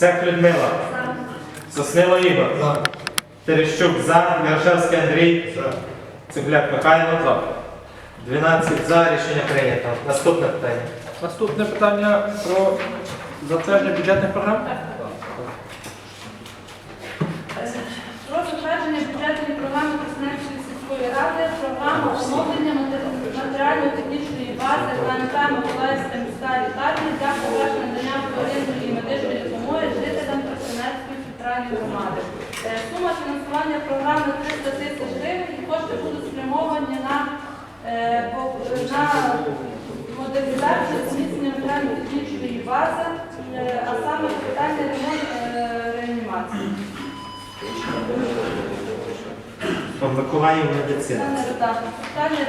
Сек Людмила. Соснило Ігор. Терещук за. Ярошевський Андрій. За. Цегляк Михайло. 12 за. Рішення прийнято. Наступне питання. Наступне питання про затвердження бюджетних програм. Про затвердження бюджетної програми Красненської сільської ради, програма оновлення матеріально-технічної бази КНП Миколаївська міська лікарня для громади. Е, Сума фінансування програми 300 тисяч гривень і кошти будуть спрямовані на, е, на модернізацію зміцнення матеріально-технічної бази, е, а саме капітальний ремонт е, реанімації. Миколаїв медицина. Редактор.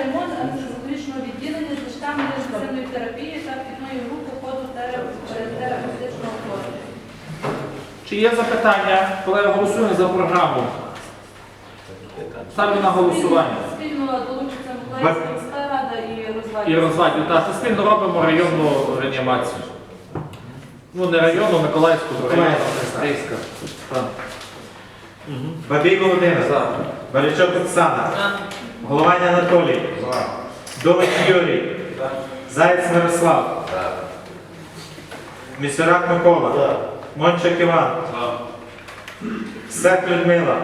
Ремонт анестезіологічного відділення з ліжками інтенсивної терапії Чи є запитання? Колеги, голосуємо за програму. Ставлю на голосування. Спільно долучиться Миколаївська міська рада і І розвадять. Так, це спільно робимо районну реанімацію. Ну, не районну, Миколаївську, районну. Так. Бабій Володимир. Барячок Оксана. Головань Анатолій. Дович Юрій. Заєць Мирослав. Місюрак Микола. Мончик Іван. Сек Людмила.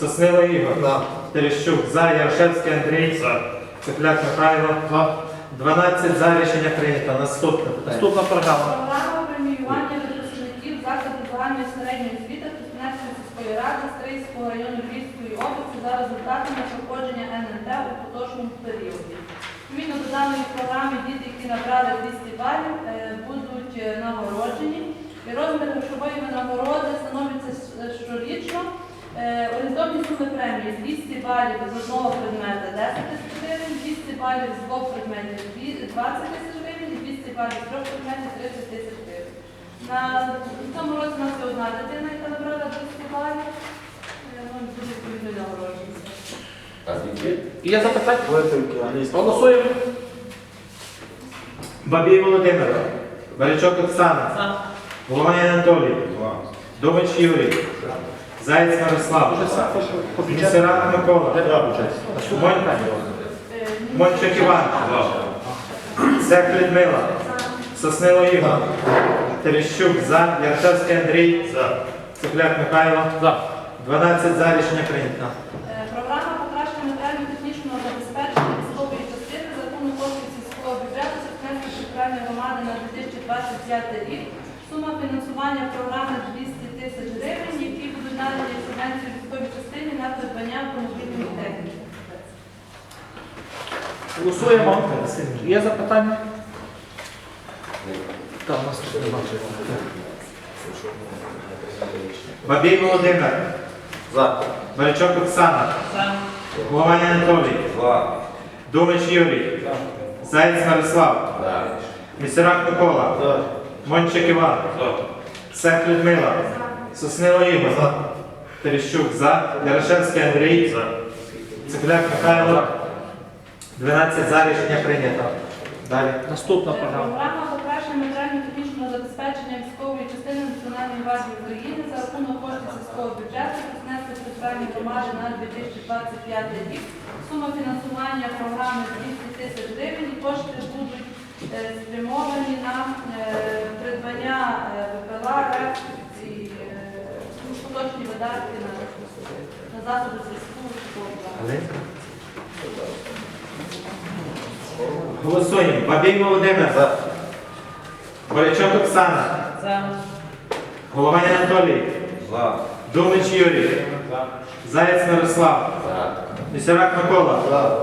Соснило Ігор. Терещук за. Ярошевський Андрій. Цепляк Михайло. 12 за. Рішення прийнято. Наступне питання. Наступна програма. Програма преміювання випускників закладів загальної середньої освіти Красненської сільської ради Стрийського району Львівської області за результатами проходження ННТ у поточному періоді. Відповідно до даної програми діти, які набрали 200 балів, е, будуть е, нагороджені. І розмір грошової винагороди становиться щорічно. Е, Орієнтовні суми премії 200 балів з одного предмета 10 тисяч гривень, 200 балів з двох предметів 20 тисяч гривень і 200 балів з трьох предметів 30 тисяч гривень. На цьому році у нас є одна дитина, яка набрала 200 балів. Е, ну, Буде відповідно нагородження. Є запитання? Голосуємо. Бабій Володимир. Барячок Оксана. Головань Анатолій. Дович Юрій. Заєць Мирослав. Місюрак Микола. Мончик Іван. Сек Людмила. Соснило Ігор. Терещук за. Ярошевський Андрій. Цепляк Михайло. За. 12 за. Рішення прийнято. Е, Програма покращення матеріально-технічного забезпечення військової частини за рахунок коштів сільського бюджету Сергненської центральної громади на 2025 рік. Сума фінансування програми 200 тисяч гривень, які будуть надані Сергненській військовій частині на придбання автомобільної техніки. Голосуємо. Є запитання? Так, наступне бачимо. Бабій Володимир. Барячок Оксана. Головань Анатолій. Думич Юрій. Заєць Мирослав. Місюрак Микола. Мончик Іван. Сек Людмила. Соснило Ігор. Терещук за. Ярошевський Андрій. Цепляк Михайло. 12 за. Рішення прийнято. Далі. Наступна програма. Програма покращення матеріально-технічного забезпечення військової частини Національної гвардії України за рахунок коштів сільського бюджету Красненської центральної громади на 2025 рік. Сума фінансування програми 200 тисяч гривень і кошти будуть спрямовані на е, придбання е, ВПЛА, РЕП і е, ну, поточні видатки на, засоби зв'язку. Голосуємо. Бабій Володимир. Борячок Оксана. Головань Анатолій. Думич Юрій. Заєць Мирослав. Місюрак Микола.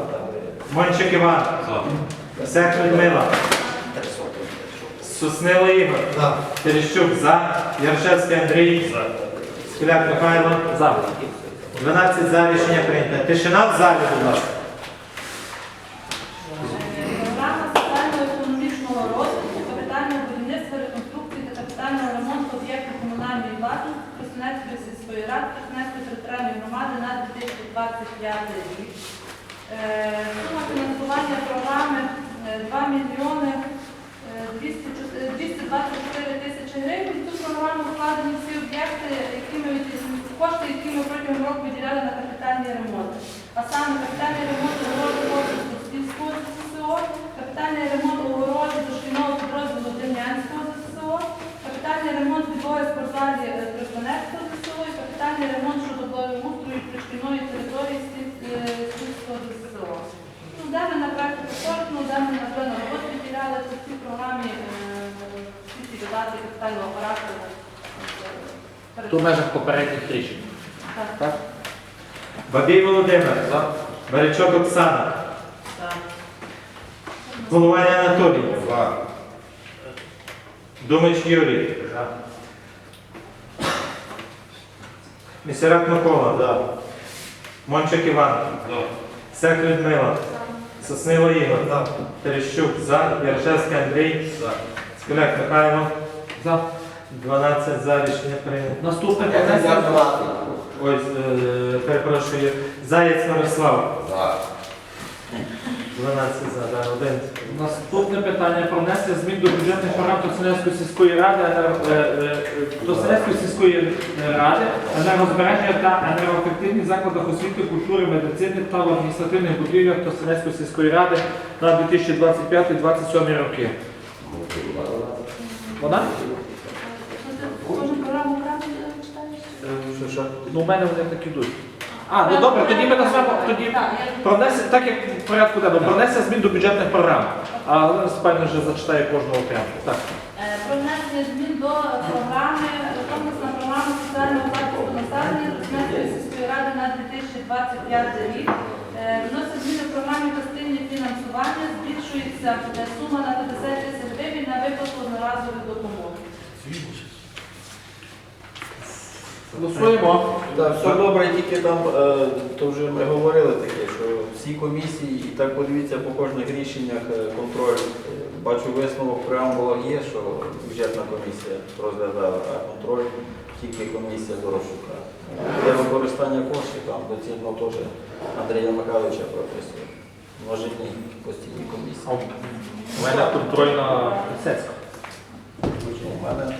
Мончик Іван. Сек Людмила. Соснило Ігор. Терещук за. Ярошевський Андрій. Скляк Михайло. За. 12 за рішення прийнято. Тишина в залі, будь ласка. Програма соціально-економічного розвитку, капітального будівництва, реконструкції та капітального ремонту об'єктів комунальної власності Красненської сільської ради Красненської територіальної громади на 2025 рік. Е, Сума фінансування програми е, 2 мільйони е, 200 224 тисячі гривень. В Цю програму вкладено названі всі об'єкти, які кошти, які ми протягом року виділяли на капітальні ремонти. А саме капітальний ремонт огороди корпусу Стільського ЗСО, капітальний ремонт огороди дошкільного підрозділу Дем'янського ЗСО, капітальний ремонт підлоги спортзалі е, Трипанецького ЗСО і капітальний ремонт щодо благоустрою пришкільної території е, ЗСО. Ну, де ми на практику кожну, де ми на роботу виділяли цій програмі е, всі ці додатки капітального характеру. Е, То в межах попередніх рішень. Так. Так? Бабій Володимир. За. Барячок Оксана. Головань Анатолій. Думач Юрій. Місерак Микола. Мончик Іван. Сек Людмила. Соснило Ігор. Терещук за. Ярошевський Андрій. Скуляк Михайло. За. 12 за рішення прийнято. Наступне понесення. Ой, е, перепрошую. Заєць Мирослав. 12 за, да, один. Наступне питання про внесення змін до бюджетних програм Тоцинецької сільської ради, енерго- е, сільської е, ради, енергозбереження та енергоефективних закладах освіти, культури, медицини та в адміністративних будівлях Тоцинецької сільської ради на 2025-2027 роки. Вона? Ну, ти Кожну програму окремо е, читаєш? Е, Що, що? Ну, у мене вони так ідуть. А, ну добре, тоді ми назвемо тоді. Так, Про внесення, так як в порядку денному, про внесення змін до бюджетних програм. А Галина Степанівна вже зачитає кожного окремо. Так. Е, Про внесення змін до програми, комплексна програма соціального захисту населення Тоснецької сільської ради на 2025 рік. Е, Вносять зміни в програмі частині фінансування, збільшується е, сума на 50 тисяч гривень на виплату одноразової допомоги. Голосуємо. Так, все добре, тільки там, е, то вже ми говорили таке, що всі комісії, і так подивіться по кожних рішеннях е, контроль. Е, Бачу висновок в преамбулах є, що бюджетна комісія розглядала, а контроль тільки комісія Дорошука. Для використання коштів там доцільно теж Андрія Михайловича прописує. Множитні постійні комісії. У мене контрольна Лисецька. У мене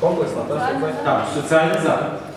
комплексна, так? Так, соціальний захист.